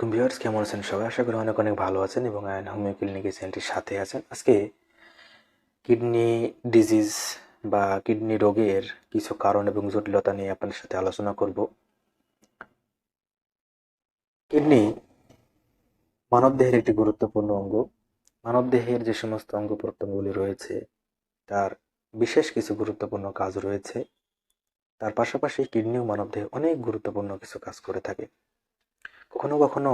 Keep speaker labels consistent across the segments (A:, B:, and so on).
A: আলাইকুম কেমন আছেন সবাই? আশা করি অনেক অনেক ভালো আছেন এবং আয়ন হোমিও ক্লিনিকের চ্যানেলটির সাথে আছেন। আজকে কিডনি ডিজিজ বা কিডনি রোগের কিছু কারণ এবং জটিলতা নিয়ে আপনাদের সাথে আলোচনা করব। কিডনি মানবদেহের একটি গুরুত্বপূর্ণ অঙ্গ। মানবদেহের যে সমস্ত অঙ্গ প্রত্যঙ্গগুলি রয়েছে, তার বিশেষ কিছু গুরুত্বপূর্ণ কাজ রয়েছে। তার পাশাপাশি কিডনিও মানবদেহে অনেক গুরুত্বপূর্ণ কিছু কাজ করে থাকে। কখনো কখনো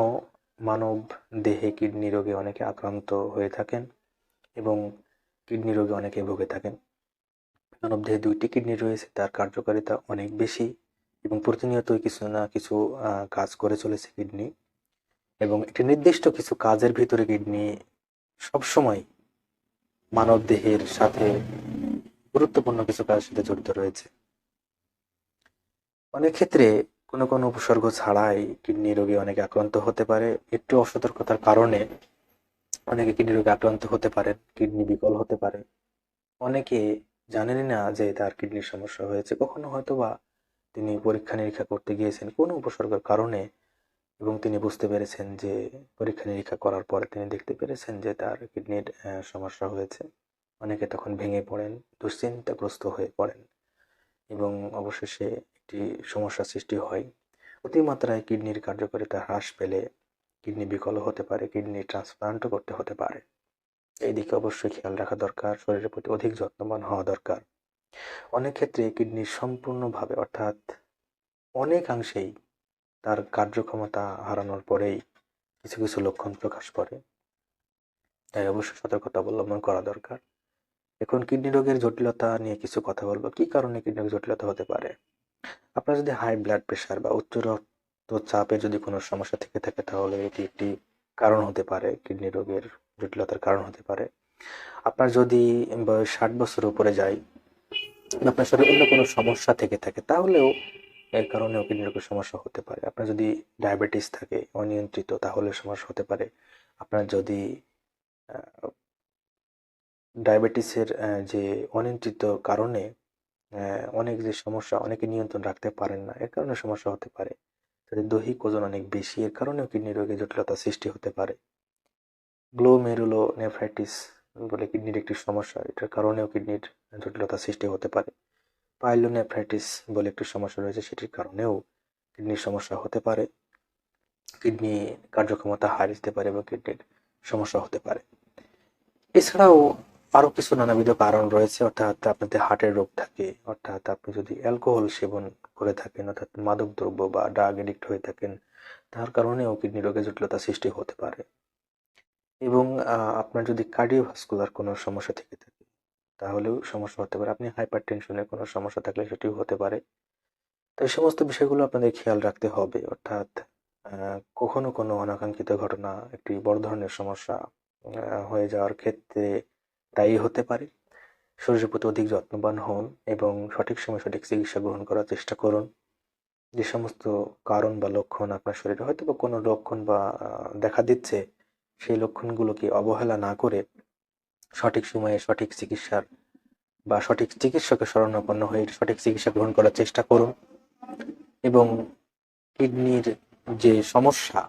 A: মানব দেহে কিডনি রোগে অনেকে আক্রান্ত হয়ে থাকেন এবং কিডনি রোগে অনেকে ভুগে থাকেন। মানব দেহে দুইটি কিডনি রয়েছে, তার কার্যকারিতা অনেক বেশি এবং প্রতিনিয়তই কিছু না কিছু কাজ করে চলেছে কিডনি এবং একটি নির্দিষ্ট কিছু কাজের ভিতরে কিডনি সবসময় মানব দেহের সাথে গুরুত্বপূর্ণ কিছু কাজের সাথে জড়িত রয়েছে। অনেক ক্ষেত্রে কোনো কোনো উপসর্গ ছাড়াই কিডনি রোগে অনেকে আক্রান্ত হতে পারে। একটু অসতর্কতার কারণে অনেকে কিডনি রোগে আক্রান্ত হতে পারেন কিডনি বিকল হতে পারে। অনেকে জানেনই না যে তার কিডনির সমস্যা হয়েছে। কখনো হয়তো বা তিনি পরীক্ষা নিরীক্ষা করতে গিয়েছেন কোনো উপসর্গের কারণে এবং তিনি বুঝতে পেরেছেন যে পরীক্ষা নিরীক্ষা করার পরে তিনি দেখতে পেরেছেন যে তার কিডনির সমস্যা হয়েছে। অনেকে তখন ভেঙে পড়েন, দুশ্চিন্তাগ্রস্ত হয়ে পড়েন এবং অবশেষে একটি সমস্যা সৃষ্টি হয়। অতিমাত্রায় কিডনির কার্যকারিতা হ্রাস পেলে কিডনি বিকল হতে পারে, কিডনি ট্রান্সপ্লান্টও করতে হতে পারে। এই দিকে অবশ্যই খেয়াল রাখা দরকার, শরীরের প্রতি অধিক যত্নবান হওয়া দরকার। অনেক ক্ষেত্রে কিডনি সম্পূর্ণভাবে, অর্থাৎ অনেকাংশেই তার কার্যক্ষমতা হারানোর পরেই কিছু কিছু লক্ষণ প্রকাশ করে। তাই অবশ্যই সতর্কতা অবলম্বন করা দরকার। এখন কিডনি রোগের জটিলতা নিয়ে কিছু কথা বলব। কি কারণে কিডনি রোগের জটিলতা হতে পারে? আপনার যদি হাই ব্লাড প্রেশার বা উচ্চ রক্তচাপের যদি কোনো সমস্যা থেকে থাকে, তাহলে এটি একটি কারণ হতে পারে কিডনি রোগের জটিলতার কারণ হতে পারে। আপনার যদি বয়স ষাট বছর উপরে যায়, আপনার শরীরে অন্য কোনো সমস্যা থেকে থাকে, তাহলেও এর কারণেও কিডনি রোগের সমস্যা হতে পারে। আপনার যদি ডায়াবেটিস থাকে, অনিয়ন্ত্রিত, তাহলে সমস্যা হতে পারে। আপনার যদি ডায়াবেটিসের যে অনিয়ন্ত্রিত কারণে অনেক যে সমস্যা, অনেকে নিয়ন্ত্রণ রাখতে পারেন না। এর কারণে সমস্যা হতে পারে। তাদের দৈহিক ওজন অনেক বেশি, এর কারণেও কিডনি রোগে জটিলতা সৃষ্টি হতে পারে। গ্লোমেরুলো নেফ্রাইটিস বলে কিডনির একটি সমস্যা, এটার কারণেও কিডনির জটিলতা সৃষ্টি হতে পারে। পাইলোনেফ্রাইটিস বলে একটি সমস্যা রয়েছে, সেটির কারণেও কিডনির সমস্যা হতে পারে। কিডনি কার্যক্ষমতা হারিয়ে যেতে পারে এবং কিডনির সমস্যা হতে পারে। এছাড়াও আরও কিছু নানাবিধ কারণ রয়েছে, অর্থাৎ আপনাদের হার্টের রোগ থাকে, অর্থাৎ আপনি যদি অ্যালকোহল সেবন করে থাকেন, অর্থাৎ মাদক দ্রব্য বা ড্রাগ এডিক্ট হয়ে থাকেন, তার কারণেও কিডনি রোগের জটিলতা সৃষ্টি হতে পারে। এবং আপনার যদি কার্ডিওভাস্কুলার কোনো সমস্যা থেকে থাকে, তাহলেও সমস্যা হতে পারে। আপনি হাইপার টেনশনের কোনো সমস্যা থাকলে সেটিও হতে পারে। তো এই সমস্ত বিষয়গুলো আপনাদের খেয়াল রাখতে হবে, অর্থাৎ কখনো কোনো অনাকাঙ্ক্ষিত ঘটনা, একটি বড় ধরনের সমস্যা হয়ে যাওয়ার ক্ষেত্রে দায়ী হতে পারে। শরীরের প্রতি অধিক যত্নবান হন এবং সঠিক সময় সঠিক চিকিৎসা গ্রহণ করার চেষ্টা করুন। যে সমস্ত কারণ বা লক্ষণ আপনার শরীরে হয়তো বা কোনো লক্ষণ বা দেখা দিচ্ছে, সেই লক্ষণগুলোকে অবহেলা না করে সঠিক সময়ে সঠিক চিকিৎসার বা সঠিক চিকিৎসকের শরণাপন্ন হয়ে সঠিক চিকিৎসা গ্রহণ করার চেষ্টা করুন এবং কিডনির যে সমস্যা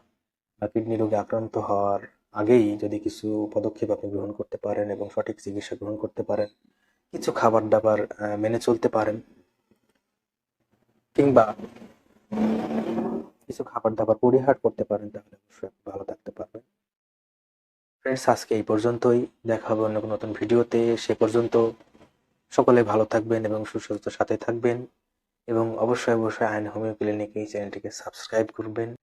A: বা কিডনি রোগে আক্রান্ত হওয়ার আগেই যদি কিছু পদক্ষেপ আপনি গ্রহণ করতে পারেন এবং সঠিক চিকিৎসা গ্রহণ করতে পারেন, কিছু খাবার দাবার মেনে চলতে পারেন, কিংবা কিছু খাবার দাবার পরিহার করতে পারেন, তাহলে অবশ্যই ভালো থাকতে পারবেন। ফ্রেন্ডস আজকে এই পর্যন্তই। দেখা হবে অন্য নতুন ভিডিওতে। সে পর্যন্ত সকলে ভালো থাকবেন এবং সুস্বাস্থ্যের সাথে থাকবেন এবং অবশ্যই অবশ্যই আইন হোমিও ক্লিনিক এই চ্যানেলটিকে সাবস্ক্রাইব করবেন।